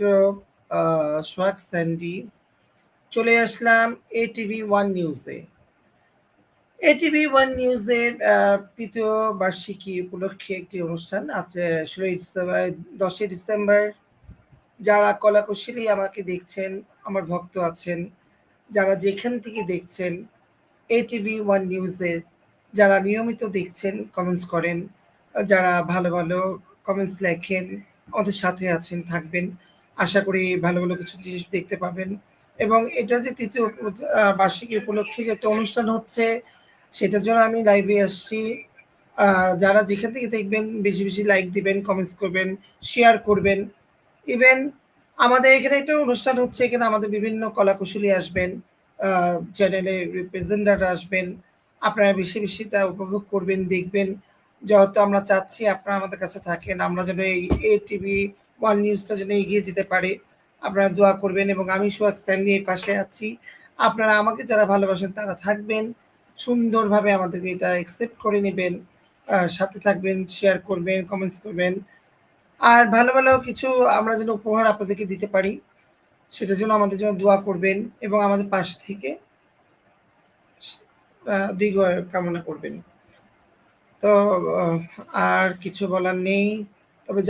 মাত্র সোহাগ স্যান্ডি চলে আসলাম এটিভি ওয়ান নিউজে এটিভি ওয়ান নিউজের তৃতীয় বার্ষিকী উপলক্ষে একটি অনুষ্ঠান আছে ষোলোই ডিসেম্বর, দশই ডিসেম্বর। যারা কলাকুশলী আমাকে দেখছেন, আমার ভক্ত আছেন, যারা যেখান থেকে দেখছেন এটিভি ওয়ান নিউজের যারা নিয়মিত দেখছেন কমেন্টস করেন, যারা ভালো ভালো কমেন্টস লেখেন, আমাদের সাথে আছেন, থাকবেন। আশা করি ভালো ভালো কিছু জিনিস দেখতে পাবেন। এবং এটা যে তৃতীয় বার্ষিকী উপলক্ষে যে অনুষ্ঠান হচ্ছে, সেটার জন্য আমি লাইভে আসছি। যারা যেখান থেকে দেখবেন, বেশি বেশি লাইক দিবেন কমেন্টস করবেন শেয়ার করবেন। ইভেন আমাদের এখানে একটা অনুষ্ঠান হচ্ছে, এখানে আমাদের বিভিন্ন কলাকুশলী আসবেন চ্যানেলে রিপ্রেজেন্টার আসবেন। আপনারা বেশি বেশি তা উপভোগ করবেন, দেখবেন। যেহেতু আমরা চাচ্ছি আপনারা আমাদের কাছে থাকেন, আমরা যেন এই এ টিভি ওয়ান নিউজটা যেন এগিয়ে যেতে পারে। আপনারা দোয়া করবেন এবং আমি সোহাগ স্যান্ডি এই পাশে আছি। আপনারা আমাকে যারা ভালোবাসেন তারা থাকবেন, সুন্দরভাবে আমাদেরকে এটা অ্যাকসেপ্ট করে নেবেন সাথে থাকবেন শেয়ার করবেন কমেন্টস করবেন। আর ভালো ভালো কিছু আমরা যেন উপহার আপনাদেরকে দিতে পারি, সেটার জন্য আমাদের জন্য দোয়া করবেন এবং আমাদের পাশ থেকে দীর্ঘ কামনা করবেন। তো আর কিছু বলার নেই, তবে